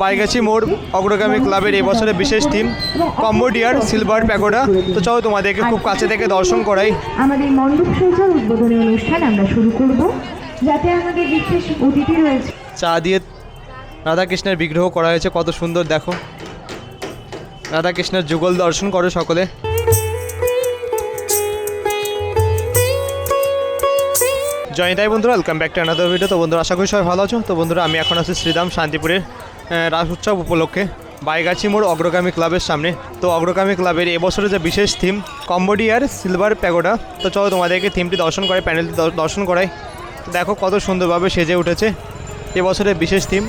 পাইগাছি মোড় অগ্রগামী ক্লাবের এবছরের বিশেষ থিম কম্বোডিয়ার সিলভার প্যাগোডা। তো চলো তোমাদেরকে খুব কাছে থেকে দর্শন করাই। আমাদের মণ্ডপ সজ্জার উদ্বোধনী অনুষ্ঠান আমরা শুরু করব যাতে আমাদের বিশেষ অতিথি রয়েছে। চা দিয়ে রাধা কৃষ্ণের বিগ্রহ করা হয়েছে কত সুন্দর দেখো। রাধা কৃষ্ণের যুগল দর্শন করো সকলে। জয়নিতাই বন্ধুরা welcome back to another video তো বন্ধুরা, আশা করি সবাই ভালো আছো। তো বন্ধুরা, আমি এখন আছি শ্রীরাম শান্তিপুরের রাস উৎসব উপলক্ষে বাইগাছি মোড় অগ্রগামী ক্লাবের সামনে। তো অগ্রগামী ক্লাবের এবছরে যে বিশেষ থিম কম্বোডিয়ার সিলভার প্যাগোডা। তো চলো তোমাদেরকে থিমটি দর্শন করে প্যানেলটি দর্শন করাই। দেখো কত সুন্দরভাবে সেজে উঠেছে এবছরের বিশেষ থিম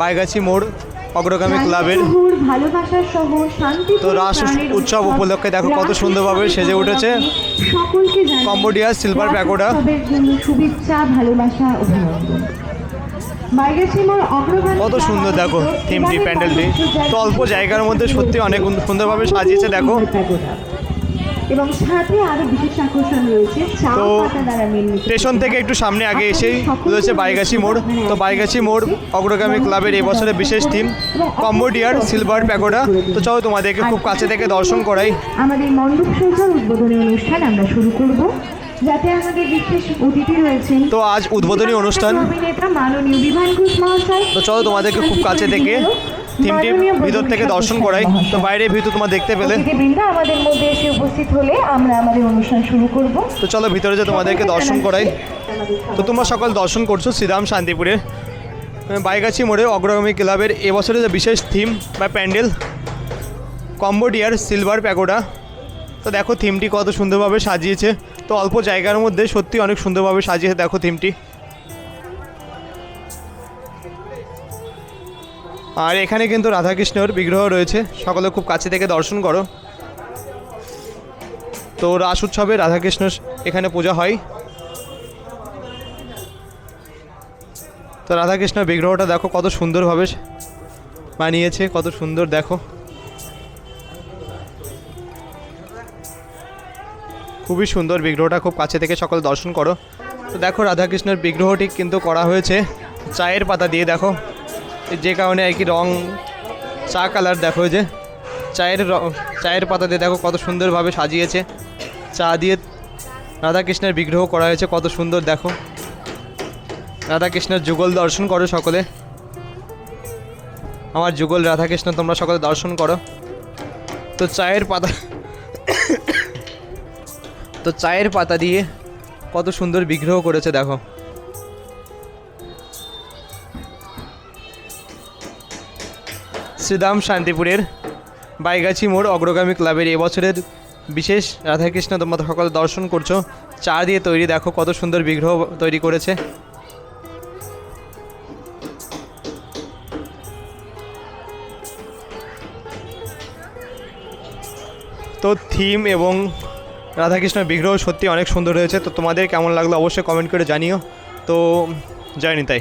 বাইগাছি মোড় অগ্রগামী ক্লাবের তো রাস উৎসব উপলক্ষে দেখো কত সুন্দরভাবে সেজে উঠেছে। কম্বোডিয়া সিলভার জন্য শুভেচ্ছা ভালোবাসা অভিনন্দন। কত সুন্দর দেখো থিমটি প্যান্ডেলটি। তো অল্প জায়গার মধ্যে সত্যি অনেক সুন্দরভাবে সাজিয়েছে দেখো। এবং সাথে আরও বিশেষ আকর্ষণ রয়েছে চা তো পাতা দ্বারা নির্মিত। স্টেশন থেকে একটু সামনে আগে এসেই রয়েছে বাইগাছি মোড়। তো বাইগাছি মোড় অগ্রগামী ক্লাবের এবছরের বিশেষ থিম কম্বোডিয়ার সিলভার প্যাগোডা। তো চলো তোমাদেরকে খুব কাছে থেকে দর্শন করাই। আমাদের মণ্ডপ সজ্জার উদ্বোধনী অনুষ্ঠান আমরা শুরু করব যাতে আমাদের বিশেষ অতিথি রয়েছেন। তো আজ উদ্বোধনী অনুষ্ঠান। অভিনেতা মাননীয় ঘোষ মহাশয়। তো চলো তোমাদেরকে খুব কাছে থেকে থিমটি ভিতর থেকে দর্শন করাই তো বাইরে ভিতর তোমার দেখতে পেলে। আমাদের মধ্যে এসে উপস্থিত হলে আমরা আমাদের অনুষ্ঠান শুরু করব। তো চলো ভিতরে যে তোমাদেরকে দর্শন করাই। তো তোমরা সকাল দর্শন করছ শ্রীরাম শান্তিপুরে। বাইগাছি মোড়ে অগ্রগামী ক্লাবের এবছরের যে বিশেষ থিম বা প্যান্ডেল কম্বোডিয়ার সিলভার প্যাগোডা। তো দেখো থিমটি কত সুন্দরভাবে সাজিয়েছে। তো অল্প জায়গার মধ্যে সত্যি অনেক সুন্দরভাবে সাজিয়েছে দেখো থিমটি। আর এখানে কিন্তু রাধাকৃষ্ণর বিগ্রহ রয়েছে। সকলে খুব কাছে থেকে দর্শন করো। তো রাস উৎসবে রাধাকৃষ্ণ এখানে পূজা হয়। তো রাধাকৃষ্ণ বিগ্রহটা দেখো কত সুন্দরভাবে বানিয়েছে, কত সুন্দর দেখো। খুবই সুন্দর বিগ্রহটা, খুব কাছে থেকে সকল দর্শন করো। তো দেখো রাধাকৃষ্ণের বিগ্রহটি কিন্তু করা হয়েছে। চায়ের পাতা দিয়ে দেখো। যে কারণে আর কি রং, চা কালার দেখো যে, চায়ের র- চায়ের পাতা দিয়ে দেখো কত সুন্দরভাবে সাজিয়েছে। চা দিয়ে রাধাকৃষ্ণের বিগ্রহ করা হয়েছে, কত সুন্দর দেখো। রাধাকৃষ্ণের যুগল দর্শন করো সকলে। আমার যুগল রাধাকৃষ্ণ, তোমরা সকলে দর্শন করো। তো চায়ের পাতা, তো চায়ের পাতা দিয়ে কত সুন্দর বিগ্রহ করেছে দেখো। শ্রীদাম শান্তিপুরের বাইগাছি মোড় অগ্রগামী ক্লাবের এবছরের বিশেষ রাধাকৃষ্ণ তোমরা সকলে দর্শন করছ। চা দিয়ে তৈরি, দেখো কত সুন্দর বিগ্রহ তৈরি করেছে। তো থিম এবং রাধাকৃষ্ণ বিগ্রহ সত্যি অনেক সুন্দর হয়েছে। তো তোমাদের কেমন লাগল অবশ্যই কমেন্ট করে জানিও। তো, জয় নিতাই।